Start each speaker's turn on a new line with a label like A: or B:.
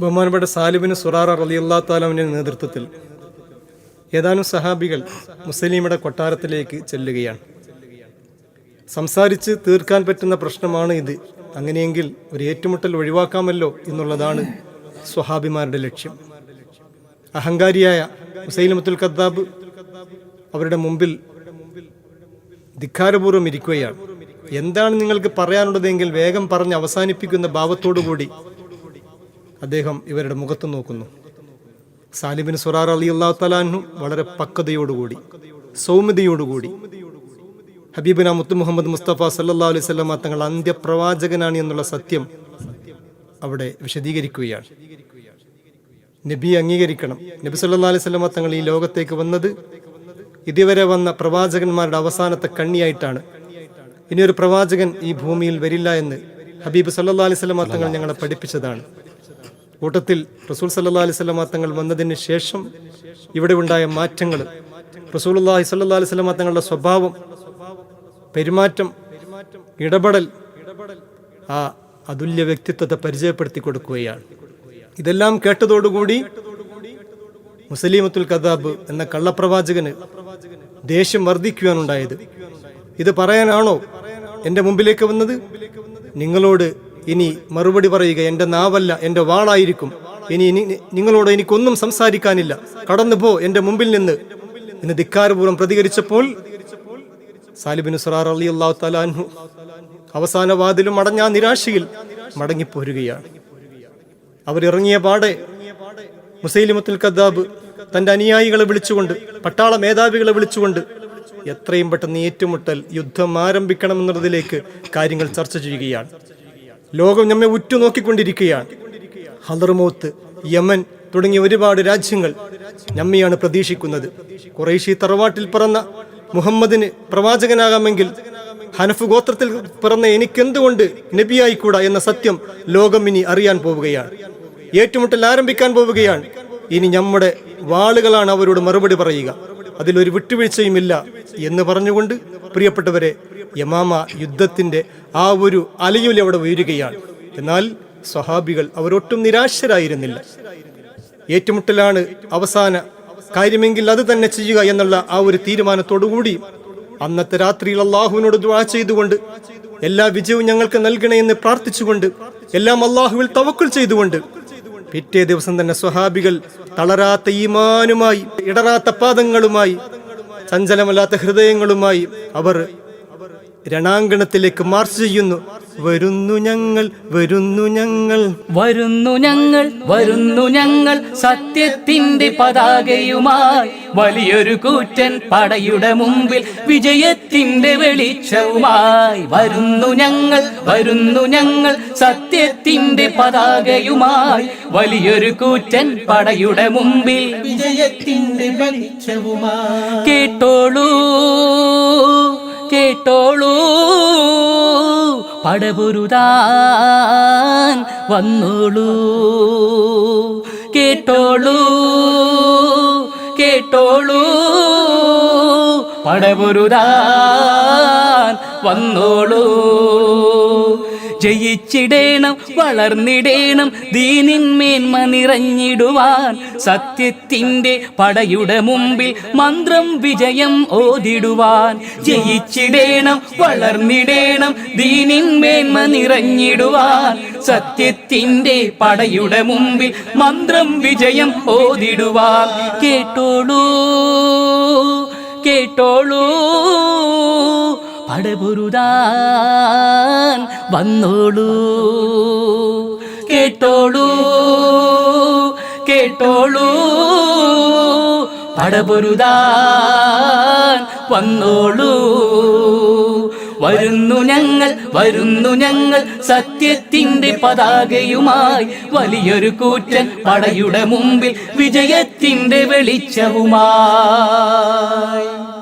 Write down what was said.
A: ബഹുമാനപ്പെട്ട സാലിബിന് സുറാറ അള്ളാഹു താലാമിന്റെ നേതൃത്വത്തിൽ ഏതാനും സഹാബികൾ മുസ്ലിമിയുടെ കൊട്ടാരത്തിലേക്ക് ചെല്ലുകയാണ്. സംസാരിച്ച് തീർക്കാൻ പറ്റുന്ന പ്രശ്നമാണ് ഇത്. അങ്ങനെയെങ്കിൽ ഒരു ഏറ്റുമുട്ടൽ ഒഴിവാക്കാമല്ലോ എന്നുള്ളതാണ് സ്വഹാബിമാരുടെ ലക്ഷ്യം. അഹങ്കാരിയായ മുസൈലിമത്തുൽ ഖദ്ദാബ് അവരുടെ മുമ്പിൽ ധിക്കാരപൂർവം ഇരിക്കുകയാണ്. എന്താണ് നിങ്ങൾക്ക് പറയാനുള്ളതെങ്കിൽ വേഗം പറഞ്ഞ് അവസാനിപ്പിക്കുന്ന ഭാവത്തോടുകൂടി അദ്ദേഹം ഇവരുടെ മുഖത്ത് നോക്കുന്നു. സാലിബിൻ സുറാർ അലി അള്ളാഹു തലാഹു വളരെ പക്വതയോടുകൂടി സൗമ്യതയോടുകൂടി. ഹബീബിന മുത്തു മുഹമ്മദ് മുസ്തഫ സല്ലാ അലൈഹി സ്വലമ തങ്ങൾ അന്ത്യപ്രവാചകനാണ് എന്നുള്ള സത്യം അവിടെ വിശദീകരിക്കുകയാണ്. നബി അംഗീകരിക്കണം. നബി സല്ലാ അലൈഹി സ്വലമ തങ്ങൾ ഈ ലോകത്തേക്ക് വന്നത് ഇതുവരെ വന്ന പ്രവാചകന്മാരുടെ അവസാനത്തെ കണ്ണിയായിട്ടാണ്. ഇനിയൊരു പ്രവാചകൻ ഈ ഭൂമിയിൽ വരില്ല എന്ന് ഹബീബ് സല്ലാ അലൈഹി സ്വലമ തങ്ങൾ ഞങ്ങളെ പഠിപ്പിച്ചതാണ്. കൂട്ടത്തിൽ റസൂൽ സല്ലാ അലൈഹി സ്വലമ തങ്ങൾ വന്നതിന് ശേഷം ഇവിടെ ഉണ്ടായ മാറ്റങ്ങൾ റസൂൽ അള്ളാഹി സല്ലാ അലൈഹി സ്വലമ തങ്ങളുടെ സ്വഭാവം പെരുമാറ്റം ഇടപെടൽ ആ അതുല്യ വ്യക്തിത്വത്തെ പരിചയപ്പെടുത്തി കൊടുക്കുകയാണ്. ഇതെല്ലാം കേട്ടതോടുകൂടി മുസലീമത്തുൽ കദാബ് എന്ന കള്ളപ്രവാചകന് ദേഷ്യം വർദ്ധിക്കുവാനുണ്ടായത്. ഇത് പറയാനാണോ എന്റെ മുമ്പിലേക്ക് വന്നത്? നിങ്ങളോട് ഇനി മറുപടി പറയുക എന്റെ നാവല്ല എന്റെ വാളായിരിക്കും. ഇനി നിങ്ങളോട് എനിക്കൊന്നും സംസാരിക്കാനില്ല. കടന്നുപോ എന്റെ മുമ്പിൽ നിന്ന്. എന്ന് ധിക്കാരപൂർവം പ്രതികരിച്ചപ്പോൾ സാലിബിൻ സുറാർ അലി അള്ളാഹു അവസാന വാതിലും അടഞ്ഞ നിരാശയിൽ മടങ്ങിപ്പോരുകയാണ്. അവരിറങ്ങിയ പാടെ മുസൈലിമത്തുൽ കദ്ദാബ് തന്റെ അനുയായികളെ വിളിച്ചുകൊണ്ട് പട്ടാള മേധാവികളെ വിളിച്ചുകൊണ്ട് എത്രയും പെട്ടെന്ന് ഏറ്റുമുട്ടൽ യുദ്ധം ആരംഭിക്കണമെന്നുള്ളതിലേക്ക് കാര്യങ്ങൾ ചർച്ച ചെയ്യുകയാണ്. ലോകം നമ്മെ ഉറ്റുനോക്കിക്കൊണ്ടിരിക്കുകയാണ്. ഹദർമോത്ത് യമൻ തുടങ്ങിയ ഒരുപാട് രാജ്യങ്ങൾ നമ്മയാണ് പ്രതീക്ഷിക്കുന്നത്. കുറേശി തറവാട്ടിൽ പിറന്ന മുഹമ്മദിന് പ്രവാചകനാകാമെങ്കിൽ ഹനഫ് ഗോത്രത്തിൽ പിറന്ന എനിക്കെന്തുകൊണ്ട് നബിയായിക്കൂടാ എന്ന സത്യം ലോകം ഇനി അറിയാൻ പോവുകയാണ്. ഏറ്റുമുട്ടൽ ആരംഭിക്കാൻ പോവുകയാണ്. ഇനി നമ്മുടെ വാളുകളാണ് അവരോട് മറുപടി പറയുക. അതിലൊരു വിട്ടുവീഴ്ചയുമില്ല എന്ന് പറഞ്ഞുകൊണ്ട് പ്രിയപ്പെട്ടവരെ യമാമ യുദ്ധത്തിന്റെ ആ ഒരു അലയുലി അവിടെ ഉയരുകയാണ്. എന്നാൽ സ്വഹാബികൾ അവരൊട്ടും നിരാശരായിരുന്നില്ല. ഏറ്റുമുട്ടലാണ് അവസാന കാര്യമെങ്കിൽ അത് തന്നെ ചെയ്യുക എന്നുള്ള ആ ഒരു തീരുമാനത്തോടുകൂടി അന്നത്തെ രാത്രിയിൽ അള്ളാഹുവിനോട് ദ്വാ ചെയ്തുകൊണ്ട് എല്ലാ വിജയവും ഞങ്ങൾക്ക് നൽകണേ എന്ന് പ്രാർത്ഥിച്ചുകൊണ്ട് എല്ലാം അള്ളാഹുവിൽ തവക്കുൽ ചെയ്തുകൊണ്ട് പിറ്റേ ദിവസം തന്നെ സ്വഹാബികൾ തളരാത്ത ഈമാനുമായി ഇടറാത്ത പാദങ്ങളുമായി ചഞ്ചലമല്ലാത്ത ഹൃദയങ്ങളുമായി അവർ രണാങ്കണത്തിലേക്ക് മാർച്ച് ചെയ്യുന്നു. വരുന്നു ഞങ്ങൾ വരുന്നു ഞങ്ങൾ.
B: വരുന്നു ഞങ്ങൾ വരുന്നു ഞങ്ങൾ. സത്യത്തിന്റെ പതാകയുമായി വലിയൊരു കൂറ്റൻ പടയുടെ മുമ്പിൽ വിജയത്തിന്റെ വെളിച്ചവുമായി വരുന്നു ഞങ്ങൾ വരുന്നു ഞങ്ങൾ. സത്യത്തിന്റെ പതാകയുമായി വലിയൊരു കൂറ്റൻ പടയുടെ മുമ്പിൽ
C: വിജയത്തിന്റെ വെളിച്ചവുമായി.
B: കേട്ടോളൂ. കേട്ടോളൂ പടപുരുതാൻ വന്നോളൂ. കേട്ടോളൂ. കേട്ടോളൂ. പടപുരുതാൻ വന്നോളൂ. ജയിച്ചിടേണം വളർന്നിടേണം ദീനിന്മേന്മ നിറഞ്ഞിടുവാൻ. സത്യത്തിന്റെ പടയുടെ മുമ്പിൽ മന്ത്രം വിജയം ഓതിടുവാൻ. ജയിച്ചിടേണം വളർന്നിടേണം ദീനിന്മേന്മ നിറഞ്ഞിടുവാൻ. സത്യത്തിന്റെ പടയുടെ മുമ്പിൽ മന്ത്രം വിജയം ഓതിടുവാൻ. കേട്ടോളൂ കേട്ടോളൂ പടപുരുതാൻ വന്നോളൂ. കേട്ടോളൂ. കേട്ടോളൂ. പടപൊരുതാ വന്നോളൂ. വരുന്നു ഞങ്ങൾ വരുന്നു ഞങ്ങൾ സത്യത്തിന്റെ പതാകയുമായി. വലിയൊരു കൂറ്റൻ പടയുടെ മുമ്പിൽ വിജയത്തിന്റെ വെളിച്ചവുമായി.